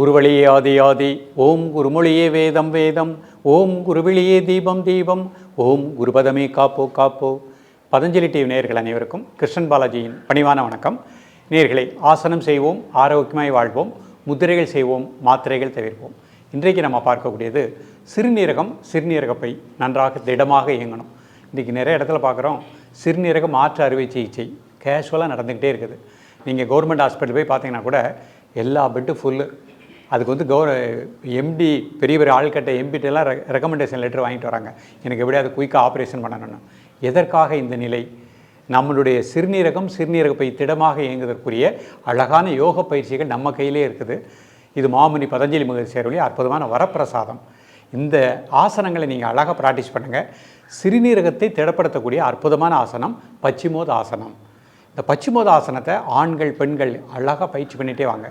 ஓம் குருவழியே ஆதி ஆதி. ஓம் குருமொழியே வேதம் வேதம். ஓம் குருவிழியே தீபம் தீபம். ஓம் குருபதமே காப்போ காப்போ. பதஞ்சலி டிவி நேர்கள் அனைவருக்கும் கிருஷ்ணன் பாலாஜியின் பணிவான வணக்கம். நேர்களை ஆசனம் செய்வோம் ஆரோக்கியமாய் வாழ்வோம் முத்திரைகள் செய்வோம் மாத்திரைகள் தவிர்ப்போம். இன்றைக்கு நம்ம பார்க்கக்கூடியது சிறுநீரகம் சிறுநீரகப்பை நன்றாக திடமாக இயங்கணும். இன்றைக்கி நிறைய இடத்துல பார்க்குறோம் சிறுநீரக மாற்று அறுவை சிகிச்சை கேஷுவலாக நடந்துக்கிட்டே இருக்குது. நீங்கள் கவர்மெண்ட் ஹாஸ்பிட்டல் போய் பார்த்தீங்கன்னா கூட எல்லா பெட்டும் ஃபுல்லு அதுக்கு வந்து கவர் எம்டி பெரிய பெரிய ஆள்கட்ட எம்பிட்டெல்லாம் ரெ ரெக்கமெண்டேஷன் லெட்டர் வாங்கிட்டு வராங்க. எனக்கு எப்படியாவது குயிக்காக ஆப்ரேஷன் பண்ணணும்னு. எதற்காக இந்த நிலை? நம்மளுடைய சிறுநீரகம் சிறுநீரகப்பை திடமாக இயங்குவதற்குரிய அழகான யோக பயிற்சிகள் நம்ம கையிலே இருக்குது. இது மாமுனி பதஞ்சலி மகர் சேர்வழி அற்புதமான வரப்பிரசாதம். இந்த ஆசனங்களை நீங்கள் அழகாக ப்ராக்டிஸ் பண்ணுங்கள் சிறுநீரகத்தை திடப்படுத்தக்கூடிய அற்புதமான ஆசனம் பச்சிமோத ஆசனம் இந்த பச்சிமோத ஆசனத்தை ஆண்கள் பெண்கள் அழகாக பயிற்சி பண்ணிகிட்டே வாங்க.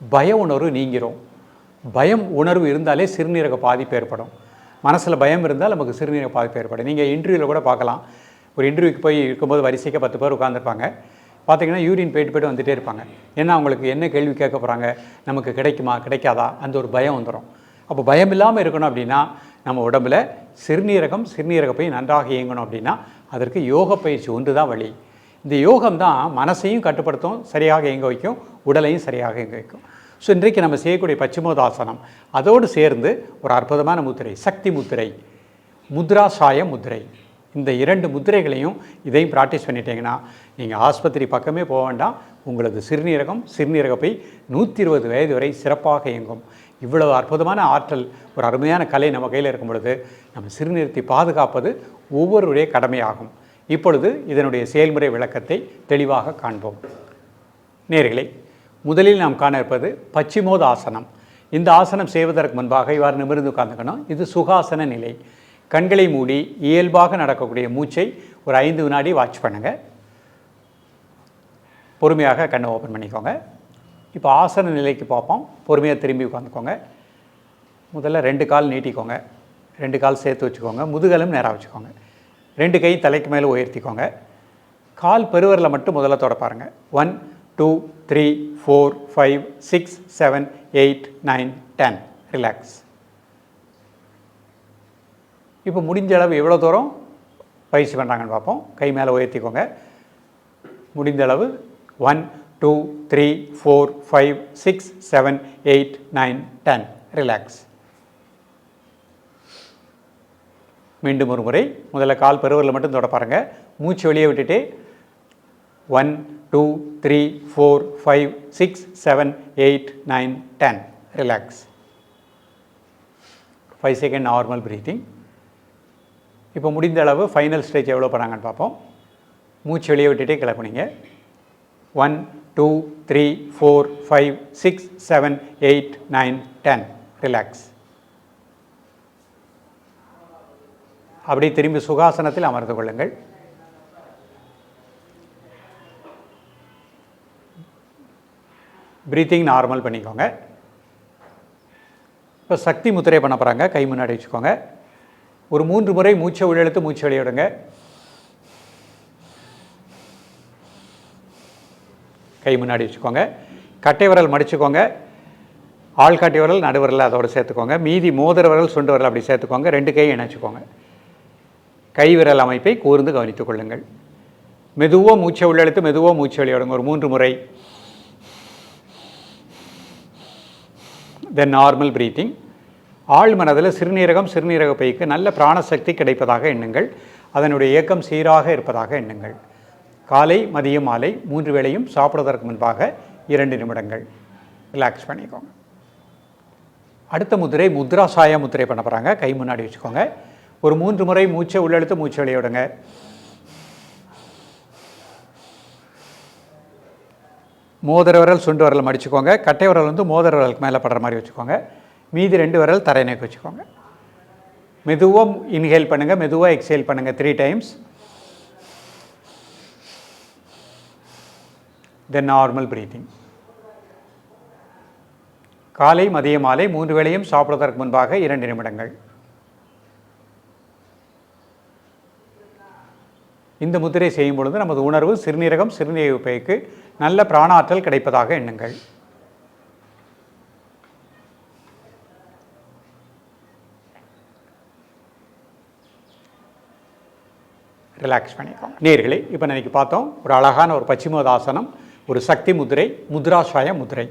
பய உணர்வு நீங்கிரும். பயம் உணர்வு இருந்தாலே சிறுநீரக பாதிப்பு ஏற்படும். மனசில் பயம் இருந்தால் நமக்கு சிறுநீரக பாதிப்பு ஏற்படும். நீங்கள் இன்டர்வியூவில் கூட பார்க்கலாம். ஒரு இன்டர்வியூக்கு போய் இருக்கும்போது வரிசைக்கு பத்து பேர் உட்காந்துருப்பாங்க பார்த்தீங்கன்னா யூரின் போயிட்டு போயிட்டு வந்துகிட்டே இருப்பாங்க. ஏன்னா அவங்களுக்கு என்ன கேள்வி கேட்க போகிறாங்க நமக்கு கிடைக்குமா? கிடைக்காதா? அந்த ஒரு பயம் வந்துடும் அப்போ பயம் இல்லாமல் இருக்கணும் அப்படின்னா நம்ம உடம்புல சிறுநீரகம் சிறுநீரகப்பை நன்றாக இயங்கணும் அப்படின்னா அதற்கு யோக பயிற்சி ஒன்று தான் வழி. இந்த யோகம் தான் மனசையும் கட்டுப்படுத்தும் சரியாக இயங்க வைக்கும் உடலையும் சரியாக வைக்கும் ஸோ இன்றைக்கு நம்ம செய்யக்கூடிய பச்சிமோதாசனம் அதோடு சேர்ந்து ஒரு அற்புதமான முத்திரை சக்தி முத்திரை முத்ராசாய முத்திரை. இந்த இரண்டு முத்திரைகளையும் இதையும் ப்ராக்டிஸ் பண்ணிட்டீங்கன்னா நீங்கள் ஆஸ்பத்திரி பக்கமே போக வேண்டாம். உங்களது சிறுநீரகம் சிறுநீரகப்பை நூற்றி இருபது வயது வரை சிறப்பாக இயங்கும். இவ்வளவு அற்புதமான ஆற்றல் ஒரு அருமையான கலை நம்ம கையில் இருக்கும் பொழுது நம்ம சிறுநீரத்தை பாதுகாப்பது ஒவ்வொருடைய கடமையாகும் இப்பொழுது இதனுடைய செயல்முறை விளக்கத்தை தெளிவாக காண்போம். நேர்களை முதலில் நாம் காண இருப்பது பச்சிமோத ஆசனம் இந்த ஆசனம் செய்வதற்கு முன்பாக இவ்வாறு நிமிர்ந்து உட்கார்ந்துக்கணும். இது சுகாசன நிலை. கண்களை மூடி இயல்பாக நடக்கக்கூடிய மூச்சை ஒரு ஐந்து வினாடி வாட்ச் பண்ணுங்கள் பொறுமையாக கண்ணை ஓப்பன் பண்ணிக்கோங்க. இப்போ ஆசன நிலைக்கு பார்ப்போம். பொறுமையாக திரும்பி உட்காந்துக்கோங்க முதல்ல ரெண்டு கால் நீட்டிக்கோங்க. ரெண்டு கால் சேர்த்து வச்சுக்கோங்க. முதுகலும் நேராக வச்சுக்கோங்க. ரெண்டு கை தலைக்கு மேலே உயர்த்திக்கோங்க. கால் பெருவரில் மட்டும் முதல்ல தொட பாருங்கள் one two three four five six seven eight nine ten. Relax இப்போ முடிஞ்ச அளவு எவ்வளோ தூரம் பயிற்சி பண்ணுறாங்கன்னு பார்ப்போம். கை மேலே உயர்த்திக்கோங்க. முடிந்த அளவு one two three four five six seven eight nine ten. Relax மீண்டும் ஒரு முறை முதல்ல கால் பெருவரில் மட்டும் தொட பாருங்கள் மூச்சு வெளியே விட்டுட்டு one two three four five six seven eight nine ten. Relax five second normal breathing இப்போ முடிந்த அளவு ஃபைனல் ஸ்டேஜ் எவ்வளோ பண்ணாங்கன்னு பார்ப்போம். மூச்சு வெளியே விட்டுட்டே கிளப்புனீங்க one two three four five six seven eight nine ten relax அப்படி திரும்பி சுகாசனத்தில் அமர்ந்து கொள்ளுங்கள். ப்ரீத்திங் நார்மல் பண்ணிக்கோங்க. இப்போ சக்தி முத்திரை பண்ண போகிறாங்க கை முன்னாடி வச்சுக்கோங்க. ஒரு மூன்று முறை மூச்சை உள்ளெழுத்து மூச்சு வெளியிடுங்க கை முன்னாடி வச்சுக்கோங்க. கட்டை விரல் மடிச்சுக்கோங்க. ஆள்காட்டி விரல் நடுவரில் அதோடு சேர்த்துக்கோங்க. மீதி மோதிர விரல் சுண்டு விரல் அப்படி சேர்த்துக்கோங்க. ரெண்டு கையை இணைச்சிக்கோங்க. கை விரல் அமைப்பை கூர்ந்து கவனித்துக் கொள்ளுங்கள். மெதுவாக மூச்சை உள்ளெழுத்து மெதுவாக மூச்சு வெளியிடுங்க ஒரு மூன்று முறை. தென் நார்மல் ப்ரீத்திங் ஆழ் மனதில் சிறுநீரகம் சிறுநீரக பைக்கு நல்ல பிராணசக்தி கிடைப்பதாக எண்ணுங்கள். அதனுடைய இயக்கம் சீராக இருப்பதாக எண்ணுங்கள். காலை மதியம் மாலை மூன்று வேளையும் சாப்பிடுவதற்கு முன்பாக இரண்டு நிமிடங்கள். ரிலாக்ஸ் பண்ணிக்கோங்க. அடுத்த முதிரை முத்ராசாய முத்திரை பண்ண போகிறாங்க கை முன்னாடி வச்சுக்கோங்க. ஒரு மூன்று முறை மூச்சை உள்ளெழுத்து மூச்சு வெளியிடுங்க மோதிர விரல் சுண்டு விரல் மடிச்சுக்கோங்க. கட்டை விரல் வந்து மோதிர விரலுக்கு மேலே படுற மாதிரி வச்சுக்கோங்க. மீதி ரெண்டு விரல் தரையினைக்கு வச்சுக்கோங்க. மெதுவாக இன்ஹேல் பண்ணுங்கள் மெதுவாக எக்ஸேல் பண்ணுங்கள் three times then normal breathing காலை மதிய மாலை மூன்று வேளையும் சாப்பிடுவதற்கு முன்பாக இரண்டு நிமிடங்கள். இந்த முத்திரை செய்யும் பொழுது நமது உணர்வு சிறுநீரகம் சிறுநீர் பைக்கு நல்ல பிராணாற்றல் கிடைப்பதாக எண்ணுங்கள். ரிலாக்ஸ் பண்ணிக்கோம் நேர்களே இப்போ இன்றைக்கி பார்த்தோம் ஒரு அழகான ஒரு பச்சிமோதாசனம் ஒரு சக்தி முதிரை முத்ராசாய முதிரை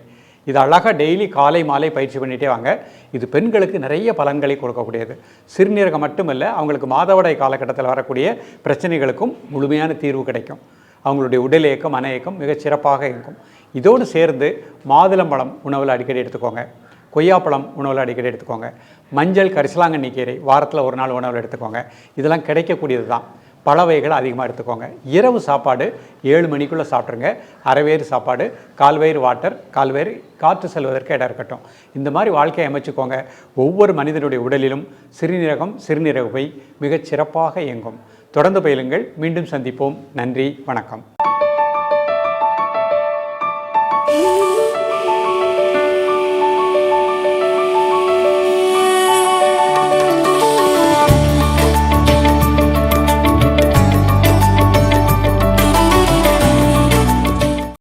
இது அழகாக டெய்லி காலை மாலை பயிற்சி பண்ணிகிட்டே வாங்க. இது பெண்களுக்கு நிறைய பலன்களை கொடுக்கக்கூடியது. சிறுநீரகம் மட்டுமல்ல அவங்களுக்கு மாதவிடாய் காலகட்டத்தில் வரக்கூடிய பிரச்சனைகளுக்கும் முழுமையான தீர்வு கிடைக்கும். அவங்களுடைய உடல் இயக்கம் மன இயக்கம் மிகச் சிறப்பாக இருக்கும். இதோடு சேர்ந்து மாதுளம்பழம் உணவில் அடிக்கடி எடுத்துக்கோங்க. கொய்யாப்பழம் உணவில் அடிக்கடி எடுத்துக்கோங்க. மஞ்சள் கரிசலாங்கண்ணி கீரை வாரத்தில் ஒரு நாள் உணவில் எடுத்துக்கோங்க. இதெல்லாம் கிடைக்கக்கூடியது தான் பழ வகைகளை அதிகமாக எடுத்துக்கோங்க. இரவு சாப்பாடு ஏழு மணிக்குள்ளே சாப்பிட்ருங்க அரைவேறு சாப்பாடு கால்வயிறு வாட்டர் கால்வயிறு காற்று செல்வதற்கு இடம் இருக்கட்டும். இந்த மாதிரி வாழ்க்கையை அமைச்சுக்கோங்க. ஒவ்வொரு மனிதனுடைய உடலிலும் சிறுநீரகம் சிறுநீரக பை மிகச் சிறப்பாக இயங்கும். தொடர்ந்து பயிலுங்கள். மீண்டும் சந்திப்போம். நன்றி. வணக்கம்.